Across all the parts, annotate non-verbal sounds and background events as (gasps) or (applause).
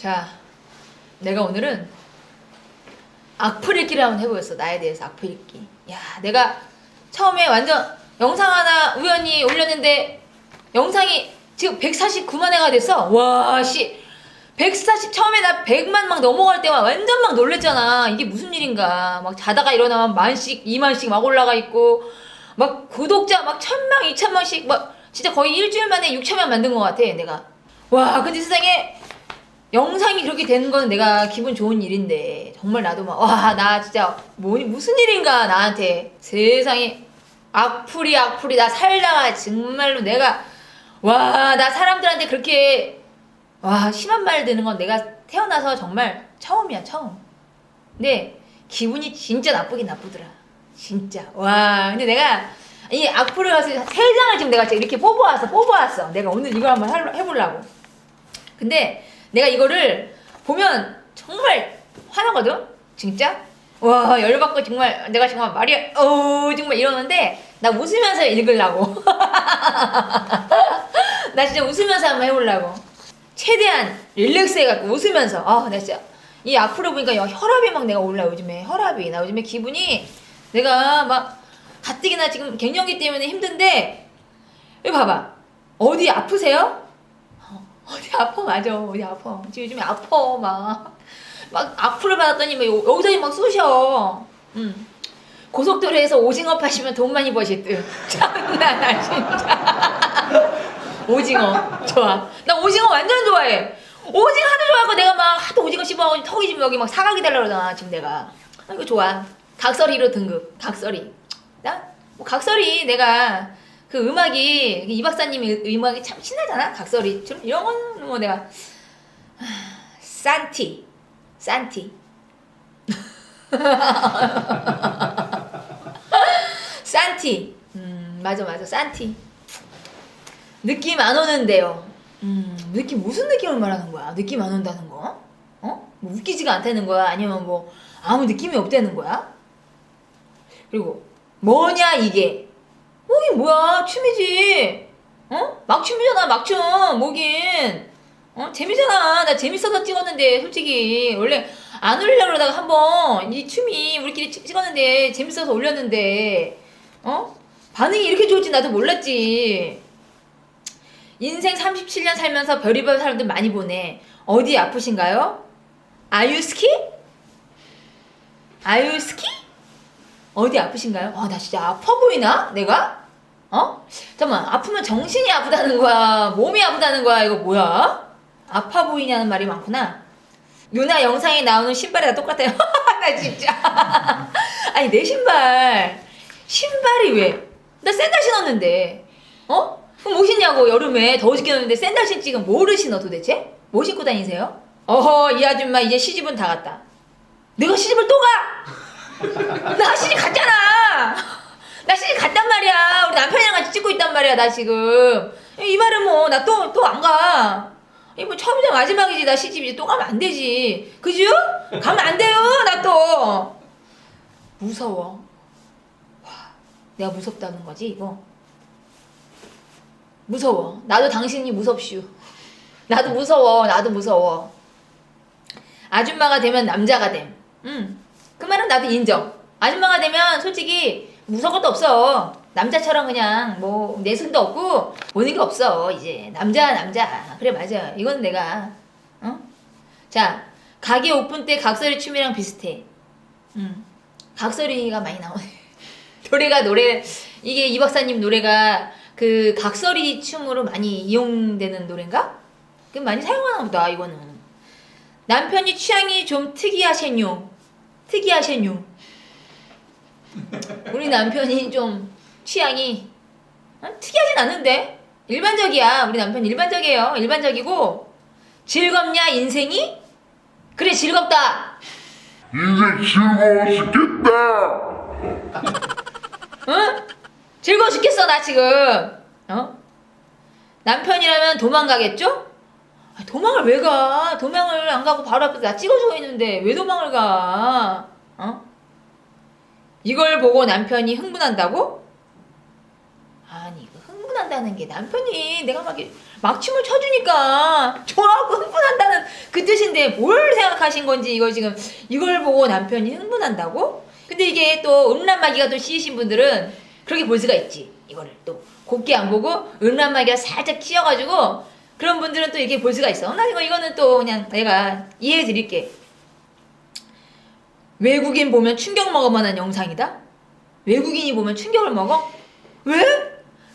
자, 내가 오늘은 악플 읽기를 한번 해보겠어. 나에 대해서 악플 읽기. 야, 내가 처음에 완전 영상 하나 우연히 올렸는데 영상이 지금 149만 회가 됐어. 와, 씨. 140 처음에 나 100만 막 넘어갈 때만 완전 막 놀랬잖아. 이게 무슨 일인가. 막 자다가 일어나면 만씩, 2만씩 막 올라가 있고 막 구독자 막 천명, 이천명씩 막 진짜 거의 일주일 만에 6천명 만든 것 같아, 내가. 와, 근데 세상에 영상이 그렇게 되는 거는 내가 기분 좋은 일인데 정말 나도 막 와 나 진짜 뭐니 무슨 일인가 나한테. 세상에. 악플이 악플이 나 살다가 정말로 내가 와 나 사람들한테 그렇게 와 심한 말 듣는 건 내가 태어나서 정말 처음이야 처음. 근데 기분이 진짜 나쁘긴 나쁘더라. 진짜. 와 근데 내가 이 악플을 가서 세 장을 지금 내가 이렇게 뽑아왔어 뽑아왔어. 내가 오늘 이걸 한번 할- 해보려고. 근데 내가 이거를 보면 정말 화나거든? 진짜? 와, 열받고 정말 내가 정말 말이, 어 정말 이러는데 나 웃으면서 읽으려고. (laughs) 나 진짜 웃으면서 한번 해보려고. 최대한 릴렉스 해갖고 웃으면서. 아, 나 진짜 이 악플을 보니까 야, 혈압이 막 내가 올라, 요즘에. 혈압이. 나 요즘에 기분이 내가 막 가뜩이나 지금 갱년기 때문에 힘든데, 여기 봐봐. 어디 아프세요? 어디 아파? 맞아. 어디 아파? 지금 요즘에 아파. 막막 악플을 받았더니 막 요- 여기저기 막 쑤셔. 음. 고속도로에서 오징어 파시면 돈 많이 버실 듯. (laughs) 장난 아 진짜. 오징어. 좋아. 나 오징어 완전 좋아해. 오징어 하도 좋아하고 내가 막 하도 오징어 씹어가지고 턱이 지금 여기 막 사각이 달라 그러잖아 지금 내가. 아, 이거 좋아. 각설이로 등급 각설이. 나뭐 각설이 내가 그 음악이 이 박사님이 음악이 참 신나잖아? 각설이. 좀 이런 거는 뭐 내가 하, 산티. 산티. 산티. 음 맞아 맞아. 산티. 느낌 안 오는데요. 음 느낌 무슨 느낌을 말하는 거야? 느낌 안 온다는 거? 어? 뭐 웃기지가 않다는 거야? 아니면 뭐 아무 느낌이 없다는 거야? 그리고 뭐냐 이게 뭐긴 뭐야 춤이지 어? 막춤이잖아 막춤 뭐긴 어? 재미잖아 나 재밌어서 찍었는데 솔직히 원래 안 올리려고 그러다가 한번 이 춤이 우리끼리 찍- 찍었는데 재밌어서 올렸는데 어? 반응이 이렇게 좋을지 나도 몰랐지 인생 37년 살면서 별의별 사람들 많이 보네 어디 아프신가요? 아유스키? 아유스키? 어디 아프신가요? 아, 나 진짜 아파 보이나? 내가? 어? 잠깐만, 아프면 정신이 아프다는 거야? 몸이 아프다는 거야? 이거 뭐야? 아파 보이냐는 말이 많구나. 유나 영상에 나오는 신발이 다 똑같아요. (laughs) 나 진짜. (laughs) 아니, 내 신발. 신발이 왜? 나 샌들 신었는데. 어? 그럼 뭐 신냐고, 여름에. 더워 죽겠는데 샌들 신지 지금 뭐를 신어 도대체? 뭐 신고 다니세요? 어허, 이 아줌마 이제 시집은 다 갔다. 내가 시집을 또 가! (laughs) 나 시집 갔잖아. 나 시집 갔단 말이야. 우리 남편이랑 같이 찍고 있단 말이야. 나 지금 이 말은 뭐 나 또 또 안 가. 이뭐 처음이자 마지막이지. 나 시집 이제 또 가면 안 되지. 그죠? 가면 안 돼요. 나 또 무서워. 와, 내가 무섭다는 거지 이거. 무서워. 나도 당신이 무섭슈. 나도 무서워. 나도 무서워. 아줌마가 되면 남자가 됨. 음. 그 말은 나도 인정. 아줌마가 되면 솔직히 무서울 것도 없어. 남자처럼 그냥 뭐 내숭도 없고 보는 게 없어. 이제 남자 남자. 그래 맞아. 이건 내가 어? 자 가게 오픈 때 각설이 춤이랑 비슷해. 음. 각설이가 많이 나오네. (laughs) 노래가 노래 이게 이 박사님 노래가 그 각설이 춤으로 많이 이용되는 노래인가? 그 많이 사용하나 보다 이거는. 남편이 취향이 좀 특이하셔뇨. 특이하셔뇨. 우리 남편이 좀 취향이 어? 특이하진 않는데 일반적이야. 우리 남편 일반적이에요. 일반적이고 즐겁냐 인생이? 그래 즐겁다. 인생 즐거워 죽겠다. 응? 즐거워 죽겠어 나 지금. 어? 남편이라면 도망가겠죠? 아, 도망을 왜 가? 도망을 안 가고 바로 앞에서 나 찍어주고 있는데 왜 도망을 가? 어? 이걸 보고 남편이 흥분한다고? 아니 그 흥분한다는 게 남편이 내가 막, 막 춤을 춰주니까 좋아하고 흥분한다는 그 뜻이 끝인데 뭘 생각하신 건지 이거 지금 이걸 보고 남편이 흥분한다고? 근데 이게 또 음란마귀가 또 씌이신 분들은 그렇게 볼 수가 있지. 이거를 또 곱게 안 보고 음란마귀가 살짝 씌어가지고 그런 분들은 또 이렇게 볼 수가 있어. 나 이거 이거는 또 그냥 내가 이해해 드릴게. 외국인 보면 충격 먹을 만한 영상이다? 외국인이 보면 충격을 먹어? 왜?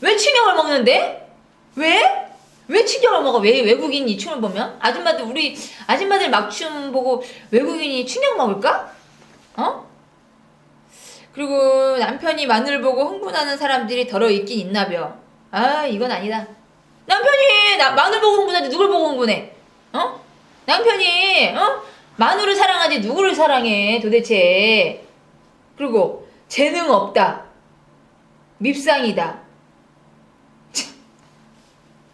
왜 충격을 먹는데? 왜? 왜 충격을 먹어? 왜 외국인이 이 춤을 보면? 아줌마들 우리 아줌마들 막춤 보고 외국인이 충격 먹을까? 어? 그리고 남편이 마늘 보고 흥분하는 사람들이 더러 있긴 있나벼. 아 이건 아니다. 남편이 나 마늘 보고 흥분하지 누굴 보고 흥분해? 어? 남편이 어? 마누를 사랑하지 누구를 사랑해 도대체? 그리고 재능 없다. 밉상이다. 참,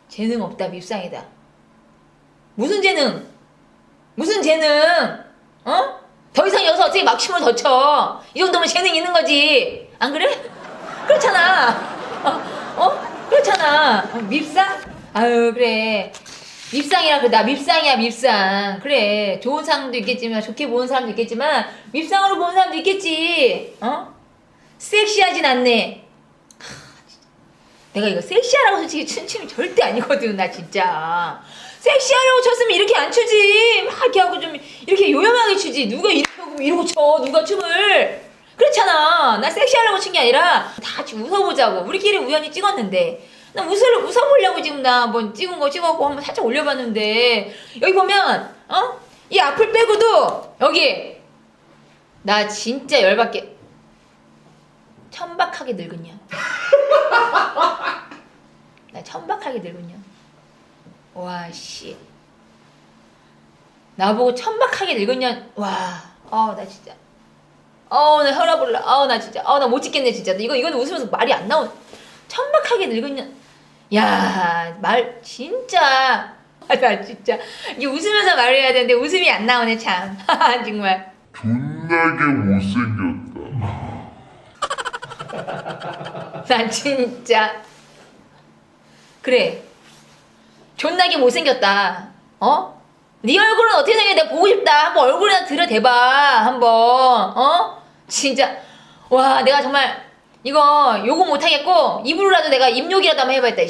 재능 없다. 밉상이다. 무슨 재능? 무슨 재능? 어? 더 이상 여기서 어떻게 막춤을 더 쳐? 이 정도면 재능 있는 거지. 안 그래? 그렇잖아. 어? 어? 그렇잖아. 어, 밉상? 아유, 그래. 밉상이라 그래. 나 밉상이야, 밉상. 그래. 좋은 사람도 있겠지만, 좋게 보는 사람도 있겠지만, 밉상으로 보는 사람도 있겠지. 어? 섹시하진 않네. 내가 이거 섹시하라고 솔직히 춘 춤이 절대 아니거든, 나 진짜. 섹시하려고 췄으면 이렇게 안 추지. 막 이렇게 하고 좀 이렇게 요염하게 추지. 누가 이렇게 하고 이러고 춰. 누가 춤을. 그렇잖아. 나 섹시하려고 춘게 아니라 다 같이 웃어보자고. 우리끼리 우연히 찍었는데. 나 웃을, 웃어보려고 지금 나 뭐 찍은 거 찍었고 한번 살짝 올려봤는데. 여기 보면, 어? 이 앞을 빼고도 여기. 나 진짜 열받게. 천박하게 년. (laughs) 나 천박하게 년. 와, 씨. 나보고 천박하게 년, 와, 어, 나 진짜. 어, 나 혈압 올라. 어, 나 진짜. 어, 나 못 찍겠네, 진짜. 이거, 이건 웃으면서 말이 안 나온. 천박하게 년. 야, 말, 진짜. 아, (laughs) 나 진짜. 이게 웃으면서 말을 해야 되는데 웃음이 안 나오네, 참. (laughs) 정말. 존나게 못생겼다. (laughs) 난 진짜 그래 존나게 못생겼다 어? 네 얼굴은 어떻게 생겼 내가 보고 싶다 한번 얼굴이나 들여대봐 한번 어? 진짜 와 내가 정말 이거 욕은 못하겠고 입으로라도 내가 입욕이라도 한번 해봐야겠다.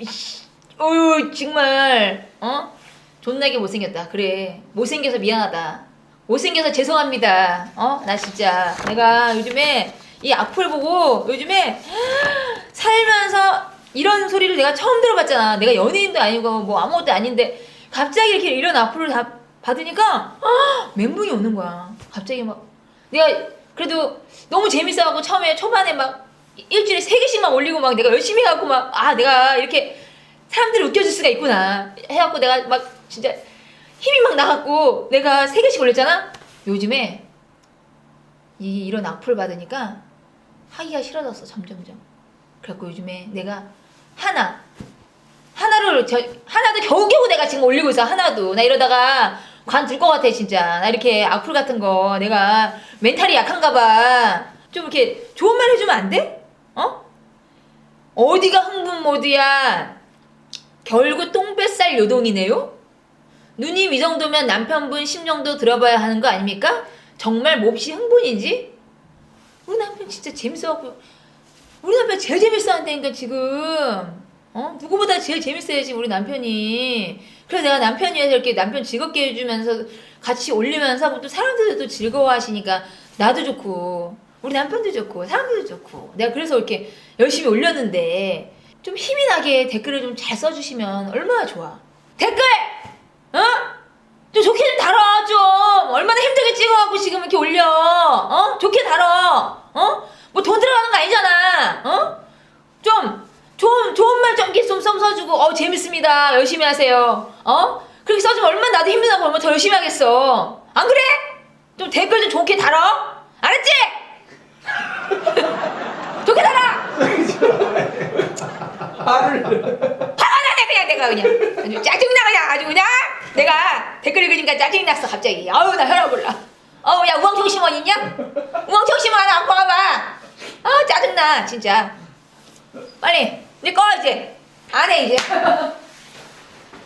이씨. 어휴 정말 어? 존나게 못생겼다 그래 못생겨서 미안하다 못생겨서 죄송합니다 어? 나 진짜 내가 요즘에 이 악플 보고 요즘에 (gasps) 살면서 이런 소리를 내가 처음 들어봤잖아. 내가 연예인도 아니고 뭐 아무것도 아닌데 갑자기 이렇게 이런 악플을 다 받으니까 (gasps) 아, 멘붕이 오는 거야. 갑자기 막 내가 그래도 너무 재밌어하고 처음에 초반에 막 일주일에 세 개씩만 올리고 막 내가 열심히 해갖고 막 아 내가 이렇게 사람들을 웃겨줄 수가 있구나 해갖고 내가 막 진짜 힘이 막 나갖고 내가 세 개씩 올렸잖아. 요즘에 이 이런 악플 받으니까 하기가 싫어졌어 점점점. 그래갖고 요즘에 내가 하나 하나를 저 하나도 겨우겨우 내가 지금 올리고 있어 하나도 나 이러다가 관들것 같아 진짜. 나 이렇게 악플 같은 거. 내가 멘탈이 약한가 봐좀 이렇게 좋은 말 해주면 안 돼? 어? 어디가 흥분 모드야? 결국 똥뱃살 요동이네요? 누님 이 정도면 남편분 심정도 들어봐야 하는 거 아닙니까? 정말 몹시 흥분인지? 우리 남편 진짜 재밌어갖고. 우리 남편 제일 재밌어 한다니까 지금. 어? 누구보다 제일 재밌어야지 우리 남편이 그래서 내가 남편 위해서 이렇게 남편 즐겁게 해주면서 같이 올리면서 또 사람들도 즐거워하시니까 나도 좋고 우리 남편도 좋고 사람들도 좋고. 내가 그래서 이렇게 열심히 올렸는데 좀 힘이 나게 댓글을 좀 잘 써주시면 얼마나 좋아. 댓글! 어? 좀 좋게 좀 달아 좀 얼마나 힘들게 찍어갖고 지금 이렇게 올려. 어? 좋게 달아 어뭐 돈 들어가는 거 아니잖아 어좀 좋은 좋은 말 좀 이렇게 좀 써- 써주고 어 재밌습니다. 열심히 하세요. 어? 그렇게 써주면 얼마나 나도 힘나고 얼마나 더 열심히 하겠어. 안 그래? 좀 댓글 좀 좋게 달아 알았지? (laughs) 좋게 달아. 화를. 화나네 그냥 내가 그냥. 아주 짜증나 그냥. 아주 그냥. 내가 댓글 읽으니까 짜증이 났어 갑자기. 아우 나 혈압 올라. 어우 야 우왕청 심원 있냐? 우왕청 심원 하나 갖고 와봐. 아 짜증나 진짜. 빨리. 이제 꺼 이제. 안 해 이제